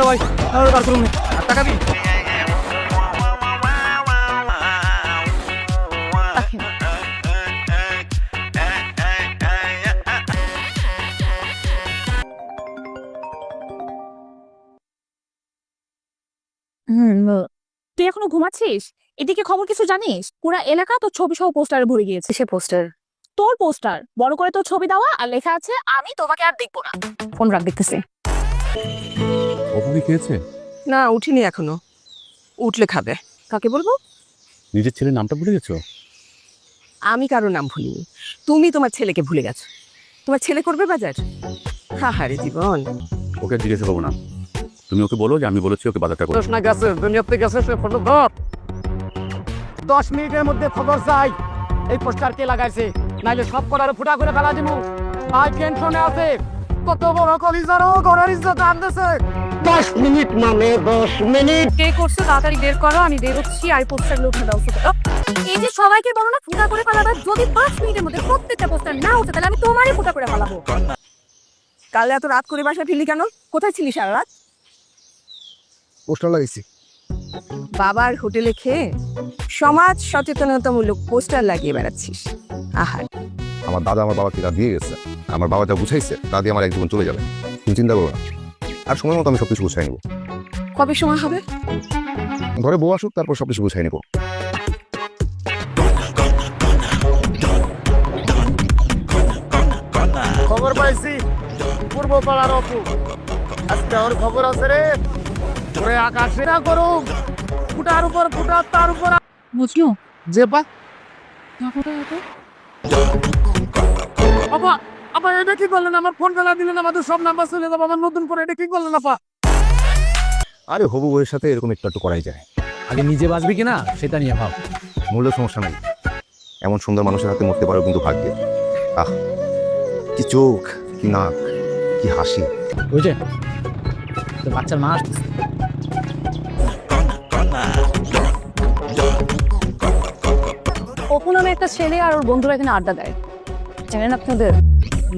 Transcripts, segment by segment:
না ভাই? আর বার করুন টাকা দিন। তুই এখনও ঘুমাচ্ছিস? এদিকে খবর কিছু জানিস? পুরা এলাকা তোর ছবি সহ পোস্টারে ভরে গিয়েছে। সে পোস্টার? তোর পোস্টার। বড় করে তোর ছবি দেওয়া আর লেখা আছে আমি তোমাকে আর দেখব না। ফোন রাখ দেখতেছি। অপু কি খেয়েছে? না উঠিনি এখনও। উঠলে খাবে। কাকে বলব? নিজের ছেলের নামটা ভুলে গেছো? আমি কারও নাম ভুলিনি। তুমি তোমার ছেলেকে ভুলে গেছো। তোমার ছেলে করবে বাজার? হা হারে জীবন। ওকে জিজ্ঞাসা করব না। তুমি ওকে বলো যে আমি বলেছি ওকে বাজারটা করো না গেছে দুনিয়াতে গেছে সে ফটো ধর। দশ মিনিটের মধ্যে খবর চাই। এই পোস্টার কে লাগাইছে? নাইলে সব করার ফুটা করে ফেলা দিমু। আই টেনশনে আছে। কত বড় কলিজারও ঘরের ইজ্জত আনতেছে। দশ মিনিট মানে দশ মিনিট। কে করছে তাড়াতাড়ি বের করো আমি বেরোচ্ছি আর পোস্টার উঠে দাও এই যে সবাইকে বলো না ফুটা করে ফেলাবা যদি পাঁচ মিনিটের মধ্যে প্রত্যেকটা পোস্টার না উঠে তাহলে আমি তোমারই ফুটা করে ফেলাবো। কাল এত রাত করে বাসায় ফিরলি কেন? কোথায় ছিলি সারা রাত? পোস্টার লাগাইছি। বাবার হোটেলে খেয়ে সমাজ সচেতনতামূলক পোস্টার লাগিয়ে বেড়াচ্ছিস। আহার আমার দাদা আমার বাবাকে তা দিয়ে গেছে আমার বাবা যা বুঝাইছে তা দিয়ে আমার এক জীবন চলে যাবে। তুমি চিন্তা করো না। আর সময় মতো আমি সবকিছু গুছাই নেব। কবে সময় হবে? ঘরে বউ আসুক তারপর সবকিছু গুছাই নেব। খবর পাইছি পূর্ব পাড়ার অপু। আজকে ওর খবর আছে রে। ওরে আকাশে না করুক ফুটার উপর ফুটা তার উপর বুঝলো? যে পা আপা আপা এটা কি করলেন? আমার ফোন ফেলা দিলেন আমাদের সব নাম্বার চলে যাব। আমার নতুন করে এটা কি করলেন আপা? আরে হবু বউয়ের সাথে এরকম একটু একটু করাই যায়। আগে নিজে বাঁচবি কিনা সেটা নিয়ে ভাব। মূল্য সমস্যা নাই। এমন সুন্দর মানুষের হাতে মরতে পারো কিন্তু ভাগ্যে। আহ কি চোখ কি নাক কি হাসি। বুঝছে তো বাচ্চার মা আসতেছে। অপু নামে একটা ছেলে আর ওর বন্ধুরা এখানে আড্ডা দেয়। জানেন আপনাদের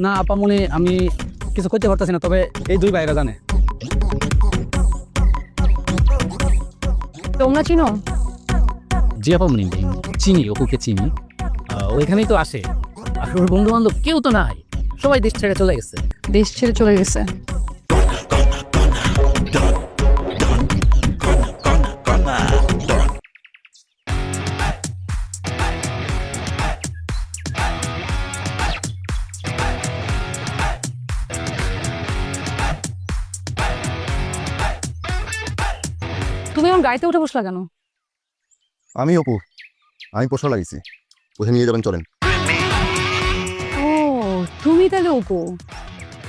না আপা মনে আমি কিছু করতে পারতেছি না তবে এই দুই ভাইরা জানে। তোমরা চিনো? জি আপা মনি চিনি অপুকে চিনি। ওইখানেই ও এখানেই তো আসে। আর ওর বন্ধু বান্ধব কেউ তো নাই। সবাই দেশ ছেড়ে চলে গেছে। দেশ ছেড়ে চলে গেছে। গাড়িতে উঠে বসলা কেন? আমি অপু। আমি পোষা লাগিয়েছি। কোথায় নিয়ে যাবেন চলেন। ও তুমি তাহলে অপু।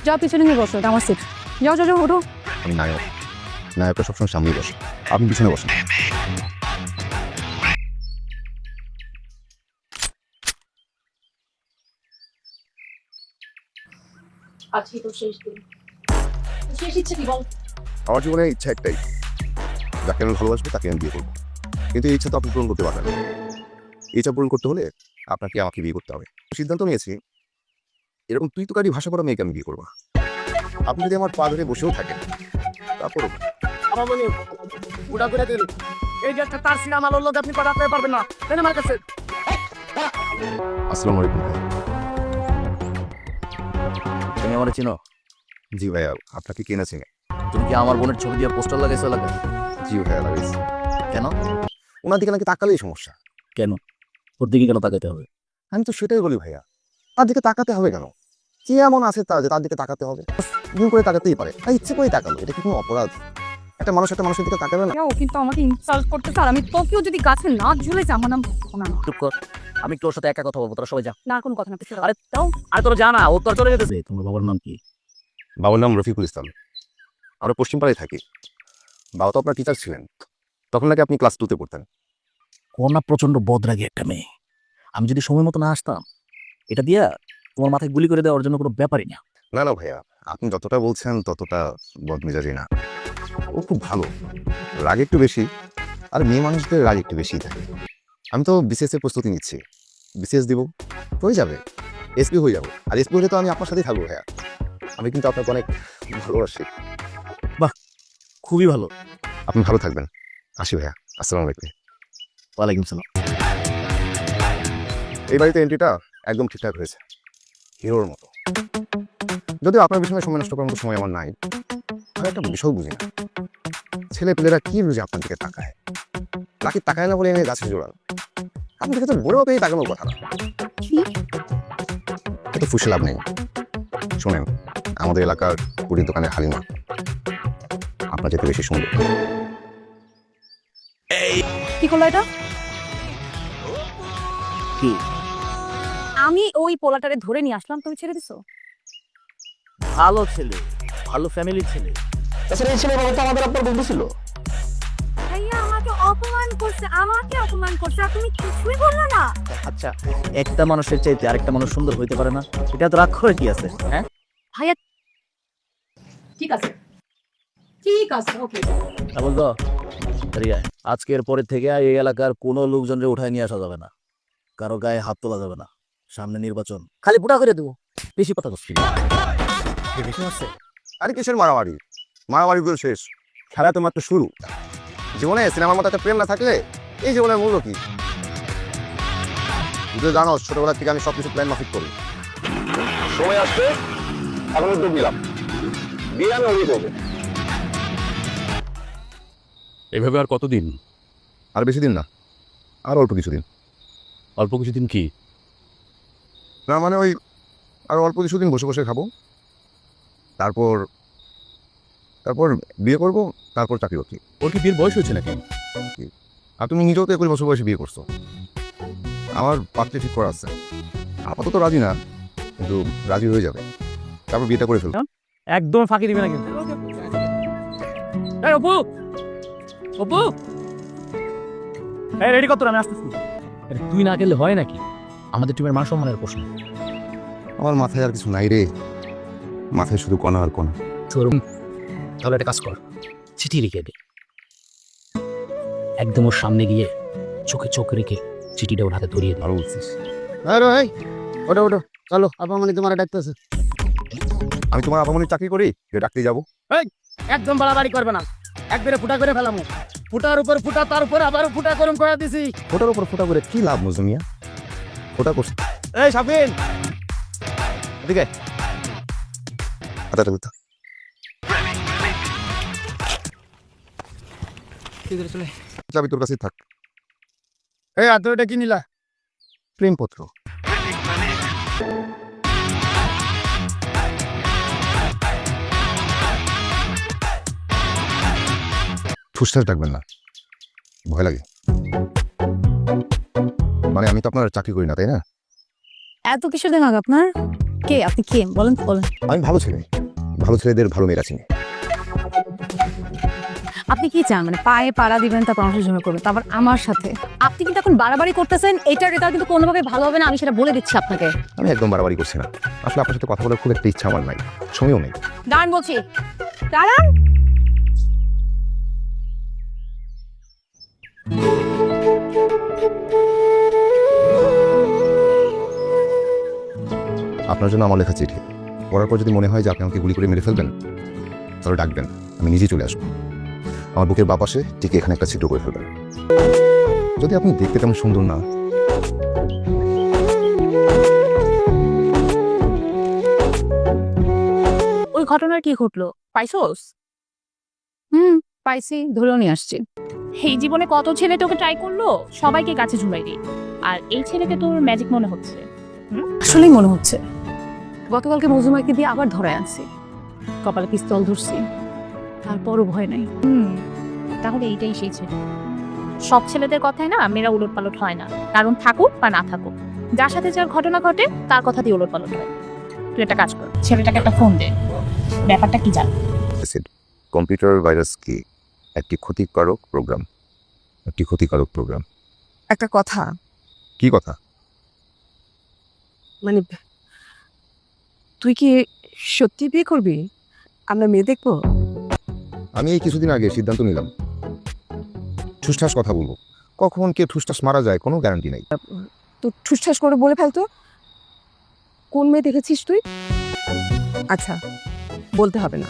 যাও পিছনে গিয়ে বসো এটা আমার সিট যাও যাও যাও ওঠো আমি নায়ক। নায়কটা সবসময় সামনেই বসে। আপনি পিছনে বসেন। আজকে তো শেষ দিন। শেষ ইচ্ছে কি বল? আমার জীবনে ইচ্ছা একটাই। যাকে আমি ভালোবাসবো তাকে আমি বিয়ে করব। কিন্তু এই ইচ্ছা তো আপনি পূরণ করতে পারবেন এই ইচ্ছা পূরণ করতে হলে আপনাকে আমাকে বিয়ে করতে হবে। সিদ্ধান্ত নিয়েছি এরকম তুই তো কারি ভাষা করা মেয়েকে আমি বিয়ে করব আপনি যদি আমার পা ধরে বসেও থাকেন তারপরও আমার মনে উড়া করে দিন। এই যে একটা তার সিনেমা লোক আপনি পাঠাতে পারবেন না। তাই না আমার কাছে? আসসালামু আলাইকুম তুমি আমার চিনো? জি ভাইয়া আপনাকে কে না চিনে? তুমি কি আমার বোনের ছবি দিয়ে পোস্টার লাগাইছো এলাকা লাগাইছি কেন? ওনার দিকে নাকি তাকালেই সমস্যা। কেন? ওর দিকে কেন তাকাইতে হবে? আমি তো সেটাই বলি ভাইয়া। তার দিকে তাকাতে হবে কেন? কি এমন আছে তার যে তার দিকে তাকাতে হবে? ভুল করে তাকাতেই পারে। তাই ইচ্ছে করে তাকালো। এটা কি কোনো অপরাধ? একটা মানুষ একটা মানুষের দিকে তাকাবে না? ও কিন্তু আমাকে ইনসাল্ট করতে আমি তোকেও যদি গাছে না ঝুলে আমার নাম না চুপ কর। আমি ওর সাথে একা কথা বলব। তোরা সবাই যা। না কোনো কথা না পিছনে আরে তাও আরে তোরা জানা ও তোর চলে যেতেছে তোমার বাবার নাম কি? বাবার নাম রফিকুল ইসলাম। আমরা পশ্চিমপাড়ায় থাকি। বাবা তো আপনার টিচার ছিলেন। তখন নাকি আপনি ক্লাস টুতে পড়তেন? কন্যা প্রচণ্ড বদরাগী একটা মেয়ে। আমি যদি সময় মতো না আসতাম এটা দিয়া তোমার মাথায় গুলি করে দেওয়ার জন্য কোনো ব্যাপারই না। না না ভাইয়া আপনি যতটা বলছেন ততটা বদমেজাজি না। ও খুব ভালো। রাগ একটু বেশি আর মেয়ে মানুষদের রাগ একটু বেশিই থাকে। আমি তো বিসিএস এর প্রস্তুতি নিচ্ছি। বিসিএস দিব হয়ে যাবে। এসপি হয়ে যাব। আর এসপি হলে তো আমি আপনার সাথেই থাকব ভাইয়া। আমি কিন্তু আপনাকে অনেক ভালোবাসি। খুবই ভালো। আপনি ভালো থাকবেন। আসি ভাইয়া আসসালামু আলাইকুম। ওয়ালাইকুম সালাম। এই বাড়িতে এন্ট্রিটা একদম ঠিকঠাক হয়েছে। হিরোর মতো। যদিও আপনার পিছনে সময় নষ্ট করার মতো সময় আমার নাই আমি একটা বিষয় বুঝি না। ছেলে পেলেরা কি বুঝে আপনার দিকে তাকায়? নাকি তাকায় না বলে এনে গাছে জোড়ান আপনি দেখে তো বড় পেয়ে তাকানোর কথা না। এত ফুসে লাভ নেই। শোনেন আমাদের এলাকার কুড়ির দোকানের হালিমা। আপনার যেতে বেশি সুন্দর। কি করল এটা? কি? আমি ওই পোলাটারে ধরে নিয়ে আসলাম তুমি ছেড়ে দিছো? ভালো ছেলে ভালো ফ্যামিলির ছেলে। তাছাড়া এই ছেলে বাবা তো আমাদের আপনার বন্ধু ছিল। ভাইয়া আমাকে অপমান করছে আমাকে অপমান করছে আর তুমি কিছুই বলল না। আচ্ছা একটা মানুষের চাইতে আরেকটা মানুষ সুন্দর হইতে পারে না এটা তো রাগ করে কি আছে হ্যাঁ? ভাইয়া ঠিক আছে। ঠিক আছে ওকে তা বলতো রিয়া আজকের পরের থেকে এই এলাকার কোনো লোকজনরে উঠায় নিয়ে আসা যাবে না। কারও গায়ে হাত তোলা যাবে না। সামনে নির্বাচন। খালি বুড়া করে দেবো। বেশি কথা করছি আরে কিসের মারামারি? মারামারিগুলো শেষ। খেলা তো মাত্র শুরু। জীবনে সিনেমার মতো একটা প্রেম না থাকলে এই জীবনের মূল্য কি? তুই জানো ছোটবেলা থেকে আমি সবকিছু প্ল্যান মাফিক করি। সময় আসবে এখন উদ্যোগ নিলাম। বিয়ে আমি করব। এভাবে আর কতদিন? আর বেশি দিন না। আর অল্প কিছুদিন। অল্প কিছুদিন কি? না মানে ওই আর অল্প কিছুদিন বসে বসে খাব। তারপর তারপর বিয়ে করব তারপর চাকরি বাকরি। ওর কি বিয়ের বয়স হয়েছে নাকি? আর তুমি নিজেও তো একুশ বছর বয়সে বিয়ে করছ। আমার পাত্রে ঠিক করা আছে। আপাতত রাজি না কিন্তু রাজি হয়ে যাবে। তারপর বিয়েটা করে ফেলব। একদম ফাঁকি দিবে না কিন্তু। অপু! অপু! এই রেডি কত আমি আসতেছি। তুই না গেলে হয় নাকি? আমাদের টিমের মান সম্মানের প্রশ্ন। আমার মাথায় আর কিছু নাই রে। মাথায় শুধু কণা আর কণা। শোরুম তাহলে একটা কাজ কর। চিঠি লিখে দে। একদম ওর সামনে গিয়ে চোখে চোখ রেখে চিঠিটা ওর হাতে ধরিয়ে দে। আরও বলছিস? আরে ভাই ওটা ওটা চলো আপা মানে তোমার ডাকতেছে। আমি তোমার আপামনির চাকরি করি? যে ডাকতে যাব। একদম বাড়াবাড়ি করবে না। একবারে ফুটা করে ফেলামু। ফুটার উপর ফুটা তার উপর আবার ফুটা গরম করে দিছি। ফোটার উপর ফোটা করে কি লাভ মজুমিয়া ফোটা করছি। এই সাফিন এদিকে হাতাটা দিতে চাবি তোর কাছে থাক। এই আর এটা কি নিলা? প্রেমপত্র। ঠুসঠাস ডাকবেন না। ভয় লাগে। মানে আমি তো আপনার চাকরি করি না তাই না? এত কিসের দেখাক আপনার? কে? আপনি কে? বলেন তো বলেন। আমি ভালো ছেলে। ভালো ছেলেদের ভালো মেয়েরা চিনি। আপনি কি চান? মানে পায়ে পাড়া দিবেন তারপর মানুষের জন্য করবেন। তারপর আমার সাথে। আপনি কিন্তু এখন বাড়াবাড়ি করতেছেন এটা এটা কিন্তু কোনোভাবে ভালো হবে না আমি সেটা বলে দিচ্ছি আপনাকে। আমি একদম বাড়াবাড়ি করছি না। আসলে আপনার সাথে কথা বলার খুব একটা ইচ্ছা আমার নাই সময়ও নেই। দাঁড়ান বলছি। দাঁড়ান! আপনার জন্য আমার লেখা চিঠি। পড়ার পর যদি মনে হয় যে আপনি আমাকে গুলি করে মেরে ফেলবেন তাহলে ডাকবেন। আমি নিজেই চলে আসব। আমার বুকের বাপাশে ঠিক এখানে একটা ছিদ্র করে ফেলবেন। যদি আপনি দেখতে তেমন সুন্দর না। ওই ঘটনার কি ঘটলো? পাইছোস? হুম পাইছি। ধরেও নিয়ে আসছি। এই জীবনে কত ছেলে তোকে ট্রাই করল? সবাইকে কাছে ঝুলাই দিই। আর এই ছেলেকে তোর ম্যাজিক মনে হচ্ছে। আসলেই মনে হচ্ছে। গতকালকে মজুমাকে দিয়ে আবার ধরায় আনছি। কপালে পিস্তল ধরছি। তারপরও ভয় নাই। হুম তাহলে এইটাই সেই ছেলে। সব ছেলেদের কথায় না মেয়েরা উলট পালট হয় না। কারণ থাকুক বা না থাকুক যার সাথে যার ঘটনা ঘটে তার কথা দিয়ে উলট পালট হয়। তুই একটা কাজ কর ছেলেটাকে একটা ফোন দে। ব্যাপারটা কি জান? কম্পিউটার ভাইরাস কি? একটি ক্ষতিকারক প্রোগ্রাম। একটি ক্ষতিকারক প্রোগ্রাম। একটা কথা। কি কথা? মানে তুই কি সত্যি বিয়ে করবি? আমরা মেয়ে দেখব? আমি এই কিছুদিন আগে সিদ্ধান্ত নিলাম। ঠুসঠাস কথা বলব। কখন কে ঠুসঠাস মারা যায় কোনো গ্যারান্টি নেই। তো ঠুসঠাস করে বলে ফেলতো? কোন মেয়ে দেখেছিস তুই? আচ্ছা বলতে হবে না।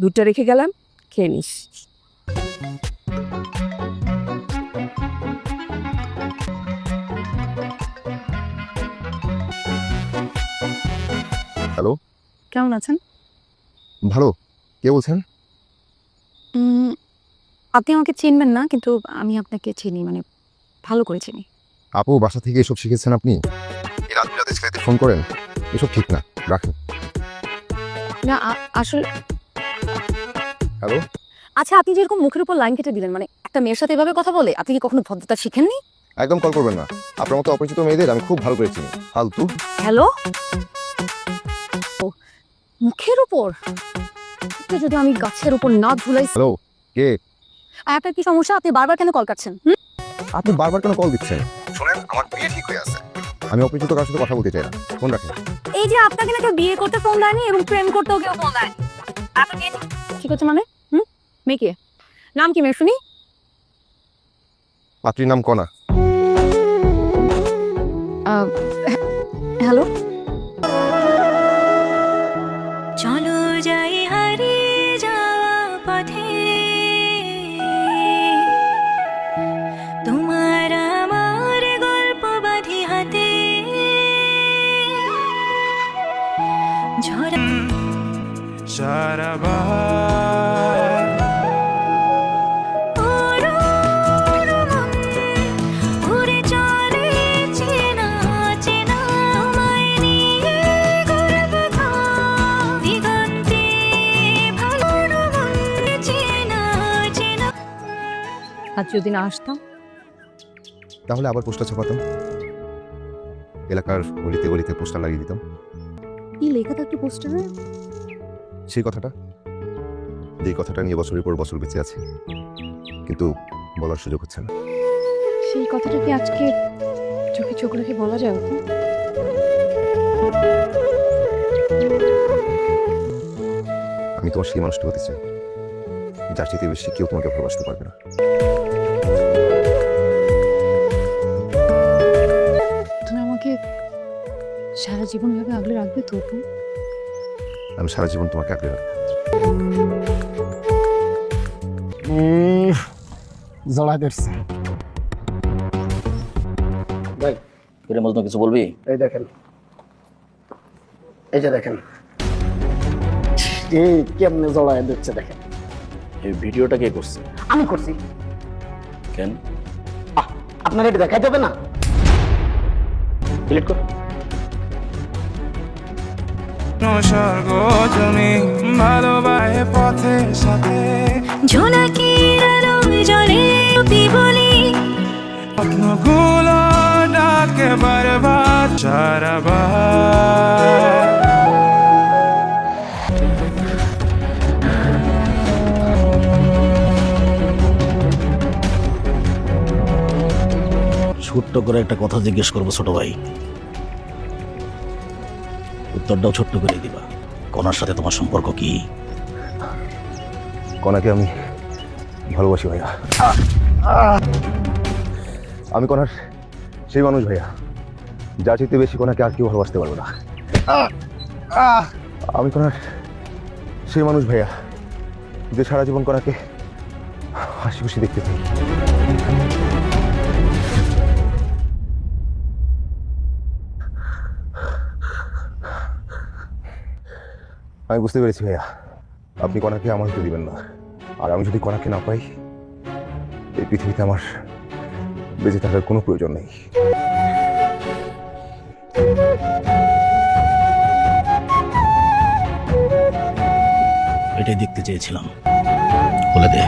দুধটা রেখে গেলাম। খেয়ে নিস। হ্যালো কেমন আছেন? ভালো। কে বলছেন? উম, আপনি আমাকে চিনবেন না কিন্তু আমি আপনাকে চিনি মানে ভালো করে চিনি। আপু বাসা থেকে এসব শিখেছেন আপনি? রাত বিরাতে ফোন করেন? এসব ঠিক না। রাখেন। না আসলে হ্যালো আচ্ছা আপনি যেরকম মুখের উপর লাইন কেটে দিলেন মানে একটা মেয়ের সাথে এভাবে কথা বলে আপনি কি কখনো ভদ্রতা শিখেননি? একদম কল করবেন না। আপনার মতো অপরিচিত মেয়েদের আমি খুব ভালো করে চিনি। ফালতু। হ্যালো মুখের উপর? আপনি যদি আমি গাছের উপর না ঝুলাই হ্যালো কে? আর আপনার কি সমস্যা? আপনি বারবার কেন কল কাটছেন হুম? আপনি বারবার কেন কল দিচ্ছেন? শোনেন আমার বিয়ে ঠিক হয়ে আছে। আমি অপরিচিত কারোর সাথে কথা বলতে চাই না। ফোন রাখেন। এই যে আপনাকে না কেউ বিয়ে করতে ফোন দেয়নি এবং প্রেম করতেও কেউ ফোন দেয়নি। আপনাকে কি করছে মানে? হুম? মেয়েকে। নাম কি মেয়ে শুনি? পাত্রীর নাম কনা। হ্যালো? যদি না আসতাম? তাহলে আবার পোস্টার ছাপাতাম। এলাকার গলিতে গলিতে পোস্টার লাগিয়ে দিতাম। কি লেখা থাকতো পোস্টারে? সেই কথাটা। যে কথাটা নিয়ে বছরের পর বছর বেঁচে আছে। কিন্তু বলার সুযোগ হচ্ছে না। সেই কথাটা কি আজকে চোখে চোখ রেখে বলা যায় ওকে? আমি তোমার সেই মানুষটা হতে চাই। যার চাইতে বেশি কেউ তোমাকে ভালোবাসতে পারবে না। আমাকে সারা জীবন ভাবে আগলে রাখবে তবু? আমি সারা জীবন তোমাকে আঁকড়ে রাখব। জড়া ধরছে। এর মতো কিছু বলবি? এই দেখেন। এই যে দেখেন। এই কেমনে জড়ায় দিচ্ছে দেখেন। এই ভিডিওটা কে করছে? আমি করছি। কেন? আপনার এটা দেখা যাবে না? ডিলিট কর। স্বর্গ তুমি ভালোবাসে পথে সাথে। ঝোনাকির আলো জলে বলি। স্বপ্নগুলো ডাকে বারবার সারাবার ছোট্ট করে একটা কথা জিজ্ঞেস করব ছোট ভাই। উত্তরটাও ছোট্ট করে দিবা। কনার সাথে তোমার সম্পর্ক কি? কনাকে আমি ভালোবাসি ভাইয়া। আমি কনার সেই মানুষ ভাইয়া। যার চাইতে বেশি কনাকে আর কেউ ভালোবাসতে পারবে না। আমি কনার সেই মানুষ ভাইয়া, যে সারা জীবন কনাকে হাসি খুশি দেখতে চাই। আমি বুঝতে পেরেছি ভাইয়া। আপনি কনাকে আমার হতে দিবেন না। আর আমি যদি কনাকে না পাই এই পৃথিবীতে আমার বেঁচে থাকার কোনো প্রয়োজন নেই। এটাই দেখতে চেয়েছিলাম। বলে দে।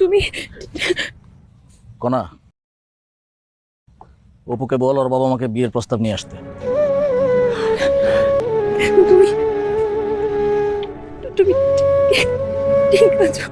তুমি কনা অপুকে বল ওর বাবা আমাকে বিয়ের প্রস্তাব নিয়ে আসতে। তুমি তুমি ঠিক আছো।